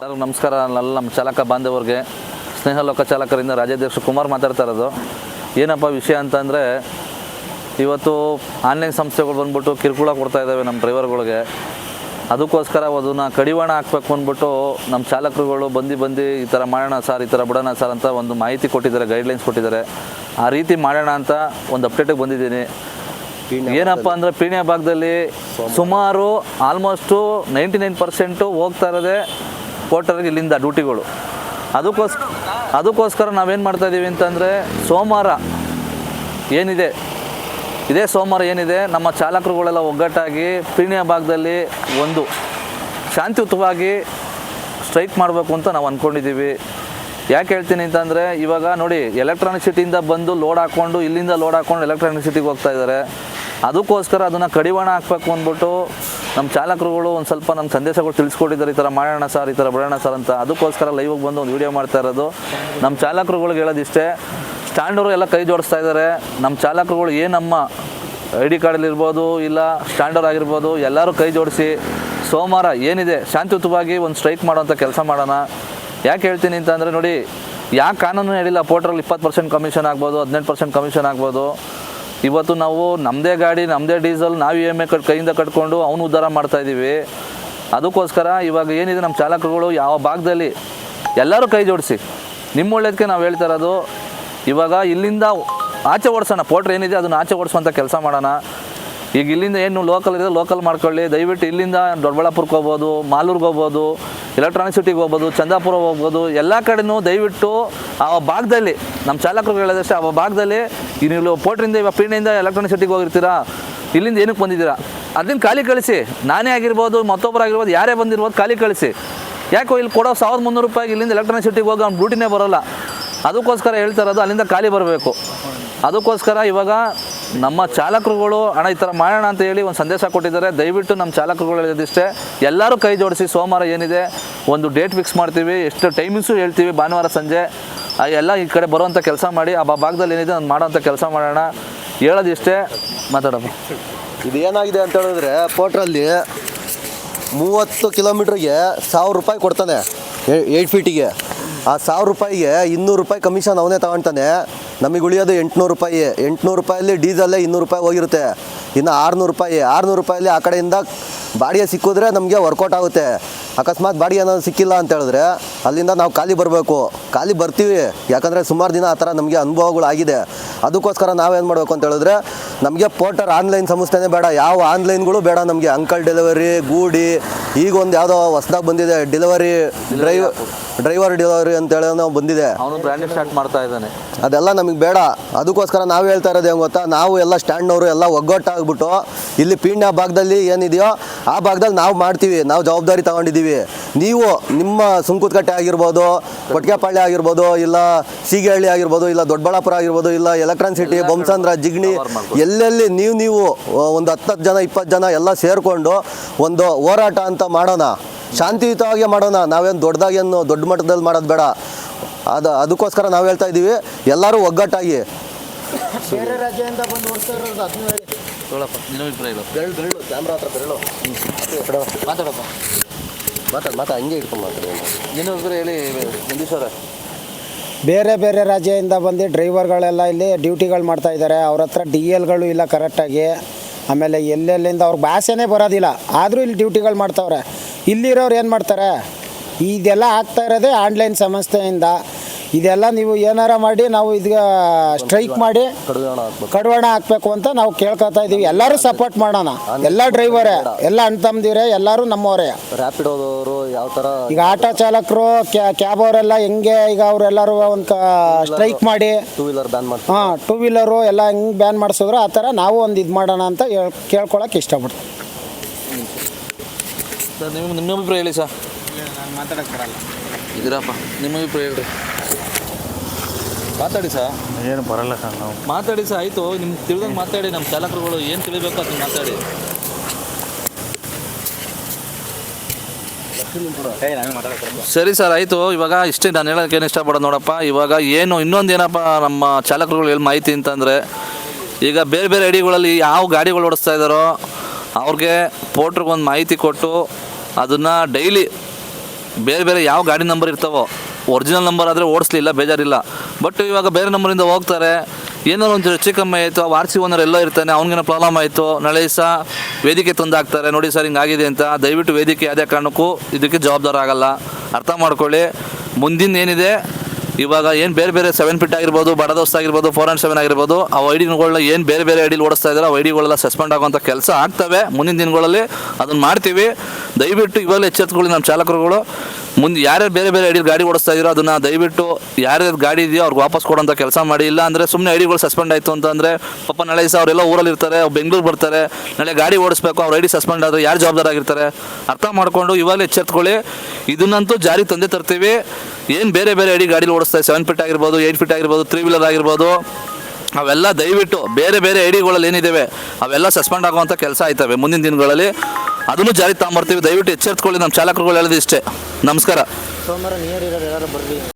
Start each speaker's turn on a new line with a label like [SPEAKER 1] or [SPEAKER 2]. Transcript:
[SPEAKER 1] ಎಲ್ಲರಿಗೂ ನಮಸ್ಕಾರ. ಎಲ್ಲ ನಮ್ಮ ಚಾಲಕ ಬಾಂಧವರಿಗೆ, ಸ್ನೇಹ ಲೋಕ ಚಾಲಕರಿಂದ ರಾಜ್ಯಾಧ್ಯಕ್ಷ ಕುಮಾರ್ ಮಾತಾಡ್ತಾ ಇರೋದು. ಏನಪ್ಪ ವಿಷಯ ಅಂತಂದರೆ, ಇವತ್ತು ಆನ್ಲೈನ್ ಸಂಸ್ಥೆಗಳು ಬಂದ್ಬಿಟ್ಟು ಕಿರುಕುಳ ಕೊಡ್ತಾ ಇದ್ದಾವೆ ನಮ್ಮ ಡ್ರೈವರ್ಗಳಿಗೆ. ಅದಕ್ಕೋಸ್ಕರ ಅದನ್ನು ಕಡಿವಾಣ ಹಾಕ್ಬೇಕು ಅಂದ್ಬಿಟ್ಟು ನಮ್ಮ ಚಾಲಕರುಗಳು ಬಂದು ಬಂದು ಈ ಥರ ಮಾಡೋಣ ಸರ್, ಈ ಥರ ಬಿಡೋಣ ಸರ್ ಅಂತ ಒಂದು ಮಾಹಿತಿ ಕೊಟ್ಟಿದ್ದಾರೆ ಗೈಡ್ಲೈನ್ಸ್ ಕೊಟ್ಟಿದ್ದಾರೆ. ಆ ರೀತಿ ಮಾಡೋಣ ಅಂತ ಒಂದು ಅಪ್ಡೇಟಿಗೆ ಬಂದಿದ್ದೀನಿ. ಏನಪ್ಪ ಅಂದರೆ ಪೀಣ್ಯ ಭಾಗದಲ್ಲಿ ಸುಮಾರು ಆಲ್ಮೋಸ್ಟು ನೈಂಟಿ ನೈನ್ ಪರ್ಸೆಂಟು ಹೋಗ್ತಾ ಇರೋದೇ ಪೋರ್ಟರ್ಗೆ ಇಲ್ಲಿಂದ ಡ್ಯೂಟಿಗಳು. ಅದಕ್ಕೋಸ್ಕರ ಅದಕ್ಕೋಸ್ಕರ ನಾವೇನು ಮಾಡ್ತಾ ಇದ್ದೀವಿ ಅಂತಂದರೆ ಸೋಮವಾರ ಏನಿದೆ, ಇದೇ ಸೋಮವಾರ ಏನಿದೆ, ನಮ್ಮ ಚಾಲಕರುಗಳೆಲ್ಲ ಒಗ್ಗಟ್ಟಾಗಿ ಪೀಣ್ಯ ಭಾಗದಲ್ಲಿ ಒಂದು ಶಾಂತಿಯುತವಾಗಿ ಸ್ಟ್ರೈಕ್ ಮಾಡಬೇಕು ಅಂತ ನಾವು ಅಂದ್ಕೊಂಡಿದ್ದೀವಿ ಯಾಕೆ ಹೇಳ್ತೀನಿ ಅಂತಂದರೆ, ಇವಾಗ ನೋಡಿ, ಎಲೆಕ್ಟ್ರಾನಿಕ್ ಸಿಟಿಯಿಂದ ಬಂದು ಲೋಡ್ ಹಾಕ್ಕೊಂಡು, ಇಲ್ಲಿಂದ ಲೋಡ್ ಹಾಕ್ಕೊಂಡು ಎಲೆಕ್ಟ್ರಾನಿಕ್ ಸಿಟಿಗೆ ಹೋಗ್ತಾ ಇದ್ದಾರೆ. ಅದಕ್ಕೋಸ್ಕರ ಅದನ್ನು ಕಡಿವಾಣ ಹಾಕ್ಬೇಕು ಅಂದ್ಬಿಟ್ಟು ನಮ್ಮ ಚಾಲಕರುಗಳು ಒಂದು ಸ್ವಲ್ಪ ನಮ್ಮ ಸಂದೇಶಗಳು ತಿಳಿಸ್ಕೊಟ್ಟಿದ್ದಾರೆ, ಈ ಥರ ಮಾಡೋಣ ಸರ್, ಈ ಥರ ಬರೋಣ ಸರ್ ಅಂತ. ಅದಕ್ಕೋಸ್ಕರ ಲೈವಿಗೆ ಬಂದು ಒಂದು ವಿಡಿಯೋ ಮಾಡ್ತಾ ಇರೋದು. ನಮ್ಮ ಚಾಲಕರುಗಳಿಗೆ ಹೇಳೋದಿಷ್ಟೇ ಸ್ಟ್ಯಾಂಡರು ಎಲ್ಲ ಕೈ ಜೋಡಿಸ್ತಾ ಇದ್ದಾರೆ. ನಮ್ಮ ಚಾಲಕರುಗಳು ಏನಮ್ಮ ನಮ್ಮ ಐ ಡಿ ಕಾರ್ಡಲ್ಲಿರ್ಬೋದು ಇಲ್ಲ ಸ್ಟ್ಯಾಂಡರ್ ಆಗಿರ್ಬೋದು, ಎಲ್ಲರೂ ಕೈ ಜೋಡಿಸಿ ಸೋಮವಾರ ಏನಿದೆ, ಶಾಂತಿಯುತವಾಗಿ ಒಂದು ಸ್ಟ್ರೈಕ್ ಮಾಡೋಂಥ ಕೆಲಸ ಮಾಡೋಣ. ಯಾಕೆ ಹೇಳ್ತೀನಿ ಅಂತಂದರೆ ನೋಡಿ, ಯಾಕೆ ಕಾನೂನು ಹೇಳಿಲ್ಲ ಪೋರ್ಟ್ರಲ್ಲಿ ಇಪ್ಪತ್ತು ಪರ್ಸೆಂಟ್ ಕಮಿಷನ್ ಆಗ್ಬೋದು, ಹದಿನೆಂಟು ಪರ್ಸೆಂಟ್ ಕಮಿಷನ್ ಆಗ್ಬೋದು. ಇವತ್ತು ನಾವು ನಮ್ಮದೇ ಗಾಡಿ ನಮ್ಮದೇ ಡೀಸೆಲ್, ನಾವು ಇ ಎಂ ಐ ಕಟ್, ಕೈಯಿಂದ ಕಟ್ಕೊಂಡು ಅವನು ಉದ್ಧಾರ ಮಾಡ್ತಾಯಿದ್ದೀವಿ ಅದಕ್ಕೋಸ್ಕರ ಇವಾಗ ಏನಿದೆ ನಮ್ಮ ಚಾಲಕರುಗಳು ಯಾವ ಭಾಗದಲ್ಲಿ ಎಲ್ಲರೂ ಕೈ ಜೋಡಿಸಿ. ನಿಮ್ಮ ಒಳ್ಳೇದಕ್ಕೆ ನಾವು ಹೇಳ್ತಾ ಇರೋದು, ಇವಾಗ ಇಲ್ಲಿಂದ ಆಚೆ ಓಡಿಸೋಣ ಪೋಟ್ರ್ ಏನಿದೆ ಅದನ್ನು ಆಚೆ ಓಡಿಸುವಂಥ ಕೆಲಸ ಮಾಡೋಣ. ಈಗ ಇಲ್ಲಿಂದ ಏನು ಲೋಕಲ್ ಇದೆ ಲೋಕಲ್ ಮಾಡ್ಕೊಳ್ಳಿ. ದಯವಿಟ್ಟು ಇಲ್ಲಿಂದ ದೊಡ್ಡಬಳ್ಳಾಪುರಕ್ಕೆ ಹೋಗ್ಬೋದು, ಮಾಲೂರ್ಗೆ ಹೋಗ್ಬೋದು. ಎಲೆಕ್ಟ್ರಾನಿಕ್ ಸಿಟಿಗೆ ಹೋಗ್ಬೋದು, ಚಂದಾಪುರ ಹೋಗ್ಬೋದು, ಎಲ್ಲ ಕಡೆನೂ ದಯವಿಟ್ಟು ಆ ಭಾಗದಲ್ಲಿ ನಮ್ಮ ಚಾಲಕರು ಹೇಳೋದಷ್ಟೇ, ಆ ಭಾಗದಲ್ಲಿ ನೀವು ಪೋಟ್ರಿಂದ ಇವಾಗ ಪೀಣಿಯಿಂದ ಎಲೆಕ್ಟ್ರಾನಿಕ್ ಸಿಟಿಗೆ ಹೋಗಿರ್ತೀರಾ? ಇಲ್ಲಿಂದ ಏನಕ್ಕೆ ಬಂದಿದ್ದೀರಾ? ಅದನ್ನ ಖಾಲಿ ಕಳಿಸಿ. ನಾನೇ ಆಗಿರ್ಬೋದು ಮತ್ತೊಬ್ಬರಾಗಿರ್ಬೋದು ಯಾರೇ ಬಂದಿರ್ಬೋದು ಖಾಲಿ ಕಳಿಸಿ. ಯಾಕೋ ಇಲ್ಲಿ ಕೊಡೋ ಸಾವಿರದ ಮುನ್ನೂರು ರೂಪಾಯಿಗೆ ಇಲ್ಲಿಂದ ಎಲೆಕ್ಟ್ರಾನಿಕ್ ಸಿಟಿಗೆ ಹೋಗಿ ಅವ್ನು ಡ್ಯೂಟಿನೇ ಬರೋಲ್ಲ. ಅದಕ್ಕೋಸ್ಕರ ಹೇಳ್ತಾ ಇರೋದು, ಅಲ್ಲಿಂದ ಖಾಲಿ ಬರಬೇಕು. ಅದಕ್ಕೋಸ್ಕರ ಇವಾಗ ನಮ್ಮ ಚಾಲಕರುಗಳು ಹಣ ಈ ಥರ ಮಾಡೋಣ ಅಂತ ಹೇಳಿ ಒಂದು ಸಂದೇಶ ಕೊಟ್ಟಿದ್ದಾರೆ. ದಯವಿಟ್ಟು ನಮ್ಮ ಚಾಲಕರುಗಳು ಹೇಳಿದಿಷ್ಟೇ, ಎಲ್ಲರೂ ಕೈ ಜೋಡಿಸಿ, ಸೋಮವಾರ ಏನಿದೆ ಒಂದು ಡೇಟ್ ಫಿಕ್ಸ್ ಮಾಡ್ತೀವಿ, ಎಷ್ಟು ಟೈಮಿಂಗ್ಸು ಹೇಳ್ತೀವಿ, ಭಾನುವಾರ, ಸಂಜೆ ಎಲ್ಲ ಈ ಕಡೆ ಬರುವಂಥ ಕೆಲಸ ಮಾಡಿ, ಆ ಭಾಗದಲ್ಲಿ ಏನಿದೆ ಅದು ಮಾಡೋಂಥ ಕೆಲಸ ಮಾಡೋಣ. ಹೇಳೋದಿಷ್ಟೇ ಮಾತಾಡೋದು.
[SPEAKER 2] ಇದು ಏನಾಗಿದೆ ಅಂತ ಹೇಳಿದ್ರೆ ಪೋಟ್ರಲ್ಲಿ ಮೂವತ್ತು ಕಿಲೋಮೀಟ್ರಿಗೆ ಸಾವಿರ ರೂಪಾಯಿ ಕೊಡ್ತಾನೆ ಏಯ್ಟ್ ಫೀಟಿಗೆ. ಆ ಸಾವಿರ ರೂಪಾಯಿಗೆ ಇನ್ನೂರು ರೂಪಾಯಿ ಕಮಿಷನ್ ಅವನೇ ತಗೊಳ್ತಾನೆ ನಮಗೆ ಉಳಿಯೋದು ಎಂಟುನೂರು ರೂಪಾಯಿ. ಎಂಟುನೂರು ರೂಪಾಯಲ್ಲಿ ಡೀಸಲ್ಲೇ ಇನ್ನೂರು ರೂಪಾಯಿ ಹೋಗಿರುತ್ತೆ. ಇನ್ನು ಆರುನೂರು ರೂಪಾಯಿ. ಆರುನೂರು ರೂಪಾಯಲ್ಲಿ ಆ ಕಡೆಯಿಂದ ಬಾಡಿಗೆ ಸಿಕ್ಕಿದ್ರೆ ನಮಗೆ ವರ್ಕೌಟ್ ಆಗುತ್ತೆ. ಅಕಸ್ಮಾತ್ ಬಾಡಿಗೆ ಏನಾದ್ರು ಸಿಕ್ಕಿಲ್ಲ ಅಂತ ಹೇಳಿದ್ರೆ ಅಲ್ಲಿಂದ ನಾವು ಖಾಲಿ ಬರಬೇಕು. ಖಾಲಿ ಬರ್ತೀವಿ. ಯಾಕಂದರೆ ಸುಮಾರು ದಿನ ಆ ಥರ ನಮಗೆ ಅನುಭವಗಳು ಆಗಿದೆ ಅದಕ್ಕೋಸ್ಕರ ನಾವೇನು ಮಾಡಬೇಕು ಅಂತ ಹೇಳಿದ್ರೆ ನಮಗೆ ಪೋರ್ಟರ್ ಆನ್ಲೈನ್ ಸಂಸ್ಥೆನೇ ಬೇಡ. ಯಾವ ಆನ್ಲೈನ್ಗಳು ಬೇಡ ನಮಗೆ. ಅಂಕಲ್ ಡೆಲಿವರಿ, ಗೂಡಿ ಈಗ ಒಂದು ಯಾವುದೋ ಹೊಸ್ದಾಗಿ ಬಂದಿದೆ ಡೆಲಿವರಿ ಡ್ರೈವ್ ಡ್ರೈವರ್ ಡೆಲಿವರಿ ಅಂತೇಳಿ ನಾವು ಬಂದಿದೆ.
[SPEAKER 1] ಅವನು ಬ್ರ್ಯಾಂಡ್ ಸ್ಟಾರ್ಟ್ ಮಾಡ್ತಾ ಇದ್ದಾನೆ.
[SPEAKER 2] ಅದೆಲ್ಲ ನಮಗೆ ಬೇಡ. ಅದಕ್ಕೋಸ್ಕರ ನಾವು ಹೇಳ್ತಾ ಇರೋದು ಏನು ಗೊತ್ತಾ? ನಾವು ಎಲ್ಲ ಸ್ಟ್ಯಾಂಡ್ನವರು ಎಲ್ಲ ಒಗ್ಗಟ್ಟಾಗ್ಬಿಟ್ಟು ಇಲ್ಲಿ ಪೀಣ್ಯ ಭಾಗದಲ್ಲಿ ಏನಿದೆಯೋ ಆ ಭಾಗದಲ್ಲಿ ನಾವು ಮಾಡ್ತೀವಿ. ನಾವು ಜವಾಬ್ದಾರಿ ತಗೊಂಡಿದ್ದೀವಿ. ನೀವು ನಿಮ್ಮ ಸುಂಕುತ್ಕಟ್ಟೆ ಆಗಿರ್ಬೋದು ಕೊಟ್ಗೆಪಾಳ್ಯ ಆಗಿರ್ಬೋದು ಇಲ್ಲ ಸೀಗೆಹಳ್ಳಿ ಆಗಿರ್ಬೋದು ಇಲ್ಲ ದೊಡ್ಡಬಳ್ಳಾಪುರ ಆಗಿರ್ಬೋದು ಇಲ್ಲ ಎಲೆಕ್ಟ್ರಾನ್ ಸಿಟಿ ಬೊಮ್ಸಂದ್ರ ಜಿಗ್ಣಿ ಎಲ್ಲೆಲ್ಲಿ ನೀವು ನೀವು ಒಂದು ಹತ್ತತ್ತು ಜನ ಇಪ್ಪತ್ತು ಜನ ಎಲ್ಲ ಸೇರಿಕೊಂಡು ಒಂದು ಹೋರಾಟ ಅಂತ ಮಾಡೋಣ. ಶಾಂತಿಯುತವಾಗಿ ಮಾಡೋಣ. ನಾವೇನು ದೊಡ್ಡದಾಗೇನು ದೊಡ್ಡ ಮಟ್ಟದಲ್ಲಿ ಮಾಡೋದು ಬೇಡ. ಅದು ಅದಕ್ಕೋಸ್ಕರ ನಾವು ಹೇಳ್ತಾ ಇದ್ದೀವಿ ಎಲ್ಲರೂ ಒಗ್ಗಟ್ಟಾಗಿ.
[SPEAKER 3] ಬೇರೆ ರಾಜ್ಯದಿಂದ ಬಂದು ಓಡಿಸ್ತಾ ಇರೋದು ಅದನ್ನ ಹೇಳಿ.
[SPEAKER 1] ಹೇಳಪ್ಪ ನಿನ್ನ ಅಭಿಪ್ರಾಯ ಹೇಳು
[SPEAKER 2] ಬೆರಳು ಬೆರಳು ಕ್ಯಾಮ್ರಾ ಹತ್ರ ಬೆರಳು
[SPEAKER 1] ಮಾತಾಡಪ್ಪ.
[SPEAKER 2] ಮಾತಾಡ ಮಾತಾ ಹಂಗೆ ಇಟ್ಕೊಂಡು ಮಾತಾಡಿ.
[SPEAKER 1] ನಿನ್ನ ಅಭಿಪ್ರಾಯ ಹೇಳಿ ನಂದೀಶ್ವರ
[SPEAKER 3] ಬೇರೆ ಬೇರೆ ರಾಜ್ಯದಿಂದ ಬಂದು ಡ್ರೈವರ್ಗಳೆಲ್ಲ ಇಲ್ಲಿ ಡ್ಯೂಟಿಗಳು ಮಾಡ್ತಾ ಇದ್ದಾರೆ ಅವ್ರ ಹತ್ರ ಡಿ ಎಲ್ಗಳು ಇಲ್ಲ ಕರೆಕ್ಟಾಗಿ ಆಮೇಲೆ ಎಲ್ಲೆಲ್ಲಿಂದ ಅವ್ರಿಗೆ ಭಾಷೆನೇ ಬರೋದಿಲ್ಲ. ಆದರೂ ಇಲ್ಲಿ ಡ್ಯೂಟಿಗಳು ಮಾಡ್ತಾವ್ರೆ. ಇಲ್ಲಿರೋರು ಏನು ಮಾಡ್ತಾರೆ? ಇದೆಲ್ಲ ಆಗ್ತಾ ಇರೋದೇ ಆನ್ಲೈನ್ ಸಂಸ್ಥೆಯಿಂದ. ಇದೆಲ್ಲ ನೀವು ಏನಾರ ಮಾಡಿ ನಾವು ಇದಕ್ಕೆ ಸ್ಟ್ರೈಕ್ ಮಾಡಿ
[SPEAKER 2] ಕಡವಾಣ ಹಾಕ್ಬೇಕು
[SPEAKER 3] ಅಂತ ನಾವು ಕೇಳ್ಕೊತಾ ಇದೀವಿ. ಎಲ್ಲರೂ ಸಪೋರ್ಟ್ ಮಾಡೋಣ. ಎಲ್ಲ ಡ್ರೈವರೇ ಎಲ್ಲ ಅಣ್ಣ ತಮ್ದಿರ ಎಲ್ಲರೂ ನಮ್ಮವರೇ.
[SPEAKER 2] ರ್ಯಾಪಿಡೋದವರು ಯಾವ ಥರ
[SPEAKER 3] ಈಗ ಆಟೋ ಚಾಲಕರು ಕ್ಯಾಬ್ ಅವರೆಲ್ಲ ಹೆಂಗೆ ಈಗ ಅವರೆಲ್ಲರೂ ಒಂದು ಸ್ಟ್ರೈಕ್ ಮಾಡಿ.
[SPEAKER 2] ಟೂ ವೀಲರ್ ಬ್ಯಾನ್ ಮಾಡಿ
[SPEAKER 3] ಹಾಂ ಟೂ ವೀಲರು ಎಲ್ಲ ಹೆಂಗೆ ಬ್ಯಾನ್ ಮಾಡಿಸಿದ್ರು ಆ ಥರ ನಾವು ಒಂದು ಇದು ಮಾಡೋಣ ಅಂತ ಹೇಳ್ ಕೇಳ್ಕೊಳಕ್ಕೆ ಇಷ್ಟಪಡ್ತೀನಿ
[SPEAKER 1] ಸರ್ ನಿಮ್ಮ ನಿಮ್ಮ ಅಭಿಪ್ರಾಯ ಹೇಳಿ ಸರ್.
[SPEAKER 3] ನಾನು ಮಾತಾಡೋಕ್ಕೆ ಬರಲ್ಲ.
[SPEAKER 1] ಇದ್ದೀರಪ್ಪ ನಿಮ್ಮ ಅಭಿಪ್ರಾಯ ಹೇಳ್ರಿ. ಮಾತಾಡಿ ಸರ್.
[SPEAKER 4] ಏನು ಬರಲ್ಲ ಸರ್ ನಾವು.
[SPEAKER 1] ಮಾತಾಡಿ ಸರ್ ಆಯಿತು. ನಿಮ್ಗೆ ತಿಳಿದಂಗೆ ಮಾತಾಡಿ ನಮ್ಮ ಚಾಲಕರುಗಳು ಏನು ತಿಳಿಬೇಕು ಅದನ್ನ ಮಾತಾಡಿ. ಸರಿ ಸರ್ ಆಯಿತು. ಇವಾಗ ಇಷ್ಟೇ ನಾನು ಹೇಳೋಕೆ ಏನು ಇಷ್ಟಪಡೋದು ನೋಡಪ್ಪ. ಇವಾಗ ಏನು ಇನ್ನೊಂದು ಏನಪ್ಪ ನಮ್ಮ ಚಾಲಕರುಗಳು ಏನು ಮಾಹಿತಿ ಅಂತಂದರೆ ಈಗ ಬೇರೆ ಬೇರೆ ಐಡಿಗಳಲ್ಲಿ ಯಾವ ಗಾಡಿಗಳು ಓಡಿಸ್ತಾ ಇದ್ದಾರೋ ಅವ್ರಿಗೆ ಪೋಟ್ರಿಗೆ ಒಂದು ಮಾಹಿತಿ ಕೊಟ್ಟು ಅದನ್ನು ಡೈಲಿ ಬೇರೆ ಬೇರೆ ಯಾವ ಗಾಡಿ ನಂಬರ್ ಇರ್ತಾವೋ ಒರಿಜಿನಲ್ ನಂಬರ್ ಆದರೆ ಓಡಿಸ್ಲಿಲ್ಲ, ಬೇಜಾರಿಲ್ಲ. ಬಟ್ ಇವಾಗ ಬೇರೆ ನಂಬರಿಂದ ಹೋಗ್ತಾರೆ. ಏನಾದ್ರು ಒಂದು ಹೆಚ್ಚು ಕಮ್ಮಿ ಆಯಿತು, ಆ ಆರ್ ಸಿ ಓನರ್ ಎಲ್ಲ ಇರ್ತಾನೆ, ಅವ್ನಿಗೇನೋ ಪ್ರಾಬ್ಲಮ್ ಆಯಿತು ನಾಳೆ ಸಹ ವೇದಿಕೆ ತಂದಾಕ್ತಾರೆ, ನೋಡಿ ಸರ್ ಹಿಂಗಾಗಿದೆ ಅಂತ, ದಯವಿಟ್ಟು ವೇದಿಕೆ ಯಾವುದೇ ಕಾರಣಕ್ಕೂ ಇದಕ್ಕೆ ಜವಾಬ್ದಾರ ಆಗಲ್ಲ. ಅರ್ಥ ಮಾಡ್ಕೊಳ್ಳಿ. ಮುಂದಿನ ಏನಿದೆ ಇವಾಗ ಏನು ಬೇರೆ ಬೇರೆ ಸೆವೆನ್ ಫಿಟ್ ಆಗಿರ್ಬೋದು, ಬಡ ದೋಸ್ತ ಆಗಿರ್ಬೋದು ಫೋರ್ ಆ್ಯಂಡ್ ಸೆವೆನ್ ಆಗಿರ್ಬೋದು, ಆ ಐಡಿಗಳನ್ನ ಏನು ಬೇರೆ ಬೇರೆ ಐಡಿಲಿ ಓಡಿಸ್ತಾ ಇದ್ದಾರೆ ಆ ಐಡಿಗಳೆಲ್ಲ ಸಸ್ಪೆಂಡ್ ಆಗುವಂಥ ಕೆಲಸ ಆಗ್ತವೆ. ಮುಂದಿನ ದಿನಗಳಲ್ಲಿ ಅದನ್ನು ಮಾಡ್ತೀವಿ. ದಯವಿಟ್ಟು ಇವಾಗಲೇ ಎಚ್ಚೆತ್ಕೊಳ್ಳಿ ನಮ್ಮ ಚಾಲಕರುಗಳು. ಮುಂದೆ ಯಾರ್ಯಾರು ಬೇರೆ ಬೇರೆ ಐಡಿ ಗಾಡಿ ಓಡಿಸ್ತಾ ಇದ್ದೀರೋ ಅದನ್ನು ದಯವಿಟ್ಟು ಯಾರ್ಯಾರು ಗಾಡಿ ಇದೆಯೋ ಅವ್ರಿಗೆ ವಾಪಸ್ ಕೊಡೋಂಥ ಕೆಲಸ ಮಾಡಿ. ಇಲ್ಲ ಅಂದರೆ ಸುಮ್ಮನೆ ಐಡಿಗಳು ಸಸ್ಪೆಂಡ್ ಆಯಿತು ಅಂತಂದರೆ ಪಾಪ ನಾಳೆ ದಿವಸ ಅವರೆಲ್ಲ ಊರಲ್ಲಿ ಇರ್ತಾರೆ ಬೆಂಗಳೂರು ಬರ್ತಾರೆ, ನಾಳೆ ಗಾಡಿ ಓಡಿಸ್ಬೇಕು, ಅವ್ರ ಐಡಿ ಸಸ್ಪೆಂಡ್ ಆದರೆ ಯಾರು ಜವಾಬ್ದಾರ ಆಗಿರ್ತಾರೆ? ಅರ್ಥ ಮಾಡಿಕೊಂಡು ಇವಾಗಲೇ ಎಚ್ಚೆತ್ಕೊಳ್ಳಿ. ಇದನ್ನಂತೂ ಜಾರಿ ತಂದೆ ತರ್ತೀವಿ. ಏನು ಬೇರೆ ಬೇರೆ ಐಡಿ ಗಾಡಿಲಿ ಓಡಿಸ್ತಾರೆ ಸೆವೆನ್ ಫಿಟ್ ಆಗಿರ್ಬೋದು ಏಯ್ಟ್ ಫಿಟ್ ಆಗಿರ್ಬೋದು ತ್ರೀ ವೀಲರ್ ಆಗಿರ್ಬೋದು, ಅವೆಲ್ಲ ದಯವಿಟ್ಟು ಬೇರೆ ಬೇರೆ ಐಡಿಗಳಲ್ಲಿ ಏನಿದ್ದಾವೆ ಅವೆಲ್ಲ ಸಸ್ಪೆಂಡ್ ಆಗುವಂಥ ಕೆಲಸ ಆಯ್ತವೆ ಮುಂದಿನ ದಿನಗಳಲ್ಲಿ. ಅದನ್ನು ಜಾರಿ ತಗೊಂಬರ್ತೀವಿ ದಯವಿಟ್ಟು ಎಚ್ಚರಿಸ್ಕೊಳ್ಳಿ. ನಮ್ಮ ಚಾಲಕರುಗಳು ಹೇಳೋದು ಇಷ್ಟೇ. ನಮಸ್ಕಾರ.
[SPEAKER 3] ಸೋಮವಾರ ನಿಯರ್ ಇರೋರು ಯಾರು ಬರ್ರಿ